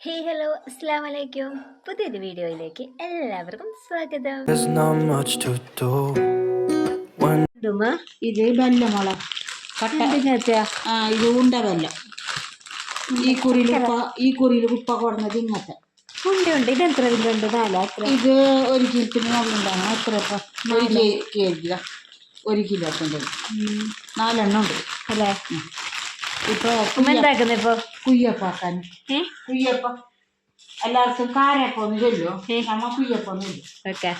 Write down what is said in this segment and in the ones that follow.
ഹേ hello അസ്സാം വലൈക്കും പുതിയൊരു വീഡിയോയിലേക്ക് എല്ലാവർക്കും സ്വാഗതം. ഇത് ബെല്ലമുള കട്ട. ആ ഇത് ഉണ്ട? ബെല്ലം ഈ കുറിയിൽ ഉപ്പ ഈ കുറിയിൽ ഉപ്പ കൊടുന്നത് ഇങ്ങനത്തെ ഉണ്ട് ഉണ്ട്. ഇത് എത്ര ഉണ്ട് നാലാ? എത്ര? ഇത് ഒരു കിലത്തിന് മുകളിലുണ്ടാണ്. എത്ര ഒരു കെ ജി. ഒരു കിലോ ഉണ്ട്. നാലെണ്ണം ഉണ്ട്. അല്ലേ? ഉമ്മ എന്താക്കുന്ന ഇപ്പൊ? കുയ്യപ്പാക്കാൻ കുയ്യപ്പ. എല്ലാവർക്കും കാരപ്പം ഒന്ന് ചൊല്ലോ നമ്മ കുയ്യപ്പം ഒന്ന് ചൊല്ലും ഓക്കെ.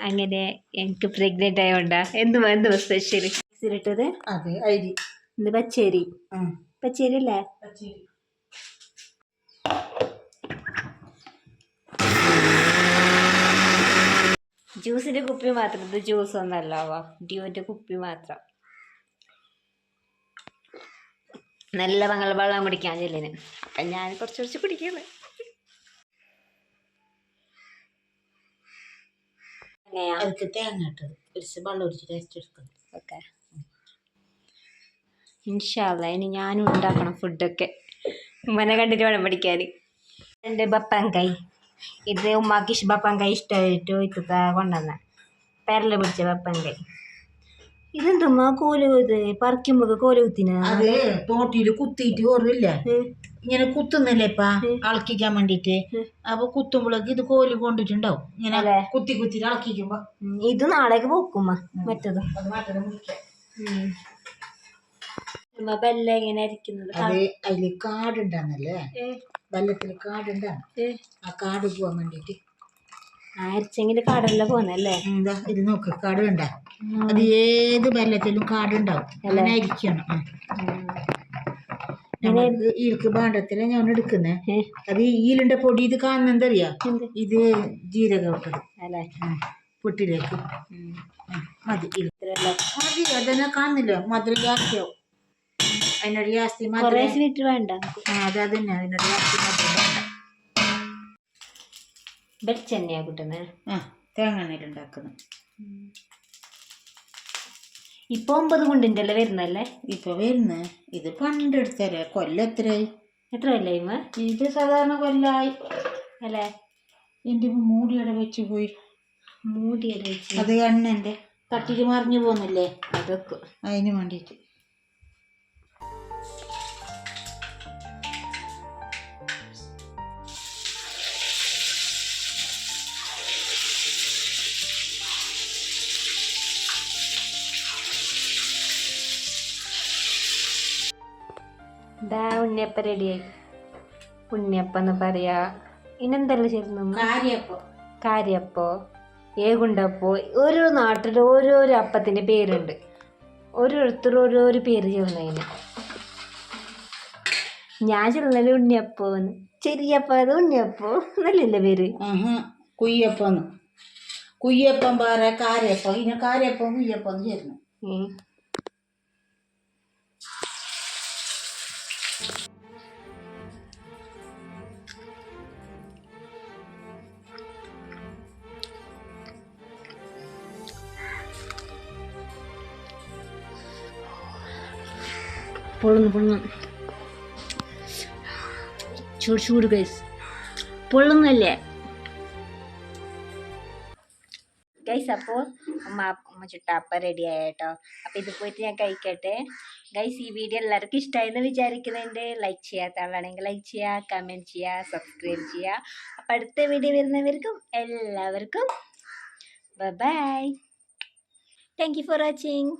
അങ്ങനെ എനിക്ക് പ്രഗ്നന്റ് ആയോണ്ടാ. എന്തുവാ എന്തുവാ സ്പെഷ്യൽ ഇട്ടത് അതെ അരി. ഇന്ന് പച്ചരി. പച്ചരി അല്ലേ പച്ചരി. ജ്യൂസിന്റെ കുപ്പി മാത്രം. ഇത് ജ്യൂസ് ഒന്നല്ല ഡ്യൂവിന്റെ കുപ്പി മാത്രം. നല്ല മംഗള വെള്ളം കുടിക്കാൻ ചെല്ലിന്. അപ്പം ഞാൻ കുറച്ച് കുറച്ച് കുടിക്കുന്നത് തേങ്ങ ഇട്ടത് വെള്ളം ഓക്കെ. ഇൻഷാല്ല ഇനി ഞാനും ഉണ്ടാക്കണം ഫുഡൊക്കെ ഉമ്മനെ കണ്ടിട്ട് വേണം പഠിക്കാൻ. എന്റെ ബപ്പാങ്കൈ ഇത് ഉമ്മാക്ക് ഇഷ് ബപ്പാങ്കൈ ഇഷ്ടമായിട്ട് ഇത്തത്ത കൊണ്ടുവന്ന. പെരൽ പിടിച്ച ബപ്പാങ്കൈ ഇതെന്തുമ്മ കോൽ ഇത് പറിക്കുമ്പോ കോൽ കുത്തിന? അത് തോട്ടിയിൽ കുത്തിയിട്ട് ഓർവില്ല ഇങ്ങനെ കുത്തുന്നില്ലേപ്പാ അളക്കിക്കാൻ വേണ്ടിട്ട് അപ്പൊ കുത്തുമ്പോഴേക്ക് ഇത് കോൽ കൊണ്ടിട്ടുണ്ടാവും. ഇങ്ങനെ? കുത്തി കുത്തി അളക്കിക്കുമ്പോ. ഇത് നാളേക്ക് പോക്കുമ്മ മറ്റത്. ബെല്ല ഇങ്ങനെ അതിൽ കാടുണ്ടാന്നല്ലേ? വെള്ളത്തിൽ കാടുണ്ടാണ്. ആ കാട് പോവാൻ വേണ്ടിട്ട് ആ കാടല്ലേ പോന്നല്ലേ? എന്താ? ഇത് നോക്ക് കാട് കണ്ട? അത് ഏത് വെള്ളത്തിലും കാടുണ്ടാവും. അങ്ങനെ അരിക്കണം ഈൽക്ക് ഭാണ്ഡത്തിലെ ഞാൻ എടുക്കുന്നേ അത് ഈലിന്റെ പൊടി ഇത് കാണുന്നെന്തറിയാ ഇത് ജീരകം ഇട്ടത് അല്ലേ പൊട്ടിലേക്ക്. മതി. മതി അതന്നെ കാണുന്നില്ല. മധുരം ജാസ്തിയാവും. അതിനൊരു ജാസ്തി മധുരം. വേണ്ട. അത് അതന്നെ. അതിനൊരു ജാസ്തി മധുരം വേണ്ട. വെളിച്ചെണ്ണയാ കൂട്ടുന്നത് ആ തേങ്ങ ഉണ്ടാക്കുന്നു. ഇപ്പൊ ഒമ്പത് കുണ്ടിന്റെ അല്ലേ വരുന്നല്ലേ ഇപ്പൊ വരുന്ന. ഇത് പണ്ടെടുത്തല്ലേ കൊല്ലം എത്രയായി? എത്ര കൊല്ലായിമ്മ ഇത് സാധാരണ കൊല്ലായി. അല്ലേ? എന്റെ മൂടിയുടെ വെച്ച് പോയി. മൂടിയുടെ വെച്ച്. അത് എണ്ണന്റെ തട്ടിട്ട് മറിഞ്ഞു പോകുന്നില്ലേ അതൊക്കെ അതിന് വേണ്ടിയിട്ട്. ദാ ഉണ്ണിയപ്പ റെഡിയായി ഉണ്ണിയപ്പ എന്ന് പറയാ. ഇനെന്തെല്ലാം ചേരുന്നു കാര്യപ്പോ. കാര്യപ്പോ? ഏകുണ്ടപ്പോ? ഓരോ നാട്ടിൽ ഓരോരോ അപ്പത്തിന്റെ പേരുണ്ട്. ഓരോരുത്തർ ഓരോരോ പേര് ചേർന്നതിന് ഞാൻ ചെല്ലുന്നത് ഉണ്ണിയപ്പോന്ന് ചെറിയപ്പ അത് ഉണ്ണിയപ്പോ നല്ലല്ലേ പേര്? കുയ്യപ്പം കുയ്യപ്പം വേറെ കാര്യപ്പം. ഇനി കാര്യപ്പം കുയ്യപ്പം ചേരുന്നു. പൊള്ളുന്നു പൊള്ളുന്നു. ചൂട് ചൂട് ഗൈസ് പൊള്ളുന്നല്ലേ? ഗൈസ് അപ്പോൾ അമ്മ അമ്മ ചുട്ടാപ്പ റെഡി ആയിട്ടോ. അപ്പോൾ ഇത് പോയിട്ട് ഞാൻ കഴിക്കട്ടെ. ഗൈസ് ഈ വീഡിയോ എല്ലാവർക്കും ഇഷ്ടമായെന്ന് വിചാരിക്കുന്നുണ്ട്. ലൈക്ക് ചെയ്യാത്ത ആളാണെങ്കിൽ ലൈക്ക് ചെയ്യുക കമന്റ് ചെയ്യുക സബ്സ്ക്രൈബ് ചെയ്യുക അപ്പോൾ അടുത്ത വീഡിയോ വരുന്നവർക്കും എല്ലാവർക്കും bye thank you for watching